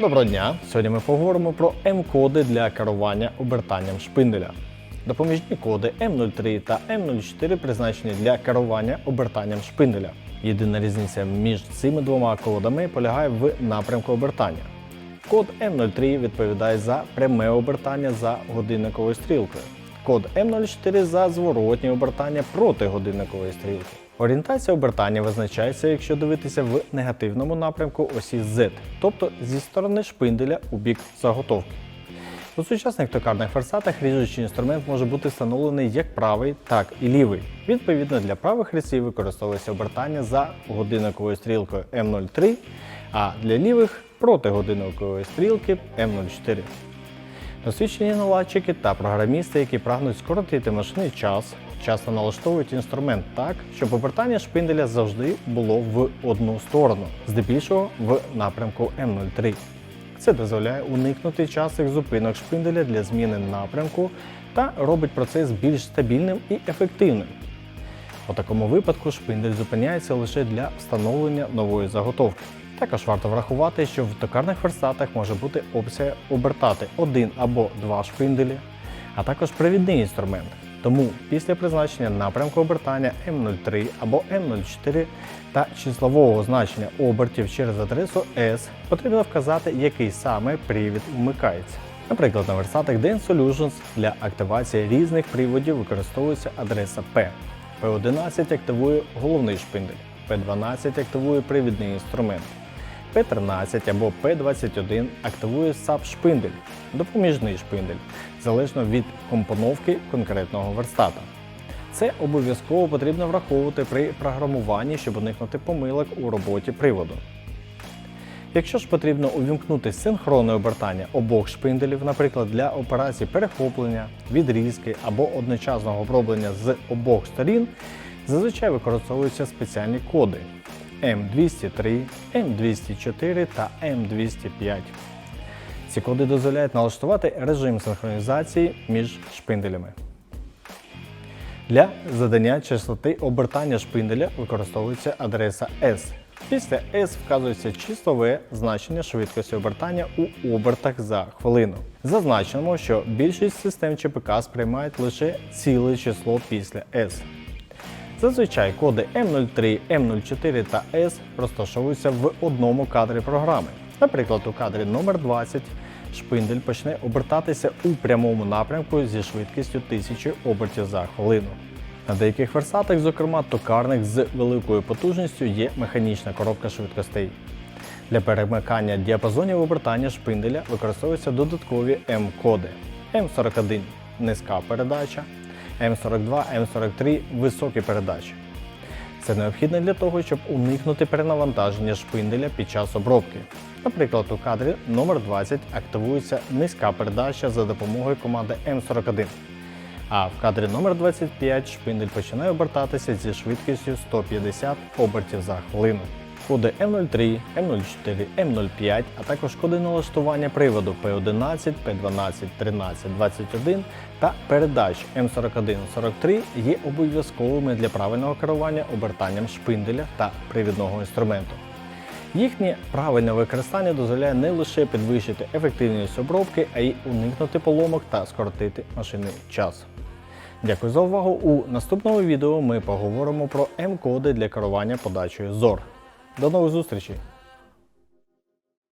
Доброго дня! Сьогодні ми поговоримо про М-коди для керування обертанням шпинделя. Допоміжні коди М03 та М04 призначені для керування обертанням шпинделя. Єдина різниця між цими двома кодами полягає в напрямку обертання. Код М03 відповідає за пряме обертання за годинниковою стрілкою. Код М04 за зворотнє обертання проти годинникової стрілки. Орієнтація обертання визначається, якщо дивитися в негативному напрямку осі Z, тобто зі сторони шпинделя у бік заготовки. У сучасних токарних ферсатах ріжучий інструмент може бути встановлений як правий, так і лівий. Відповідно, для правих різців використовується обертання за годинниковою стрілкою М03, а для лівих проти годинникової стрілки М04. Досвідчені наладчики та програмісти, які прагнуть скоротити машинний час, часто налаштовують інструмент так, щоб обертання шпинделя завжди було в одну сторону, здебільшого в напрямку М03. Це дозволяє уникнути частих зупинок шпинделя для зміни напрямку та робить процес більш стабільним і ефективним. У такому випадку шпиндель зупиняється лише для встановлення нової заготовки. Також варто врахувати, що в токарних верстатах може бути опція обертати один або два шпинделі, а також привідний інструмент. Тому після призначення напрямку обертання М03 або М04 та числового значення обертів через адресу S потрібно вказати, який саме привід вмикається. Наприклад, на верстатах Dance Solutions для активації різних приводів використовується адреса P. P11 активує головний шпиндель, P12 активує привідний інструмент. P13 або P21 активує SAP-шпиндель, допоміжний шпиндель, залежно від компоновки конкретного верстата. Це обов'язково потрібно враховувати при програмуванні, щоб уникнути помилок у роботі приводу. Якщо ж потрібно увімкнути синхронне обертання обох шпинделів, наприклад, для операцій перехоплення, відрізки або одночасного оброблення з обох сторін, зазвичай використовуються спеціальні коди M203, M204 та M205. Ці коди дозволяють налаштувати режим синхронізації між шпинделями. Для задання частоти обертання шпинделя використовується адреса S. Після S вказується числове значення швидкості обертання у обертах за хвилину. Зазначимо, що більшість систем ЧПК сприймають лише ціле число після S. Зазвичай коди M03, M04 та S розташовуються в одному кадрі програми. Наприклад, у кадрі номер 20 шпиндель почне обертатися у прямому напрямку зі швидкістю 1000 обертів за хвилину. На деяких версатах, зокрема токарних з великою потужністю, є механічна коробка швидкостей. Для перемикання діапазонів обертання шпинделя використовуються додаткові М-коди. М41 низька передача, М42, М43 високі передачі. Це необхідно для того, щоб уникнути перенавантаження шпинделя під час обробки. Наприклад, у кадрі номер 20 активується низька передача за допомогою команди М41. А в кадрі номер 25 шпиндель починає обертатися зі швидкістю 150 обертів за хвилину. Коди М03, М04, М05, а також коди налаштування приводу P11, P12, 13, 21 та передач М41-43 є обов'язковими для правильного керування обертанням шпинделя та привідного інструменту. Їхнє правильне використання дозволяє не лише підвищити ефективність обробки, а й уникнути поломок та скоротити машинний час. Дякую за увагу. У наступному відео ми поговоримо про М-коди для керування подачею ZOR. До нових зустрічей!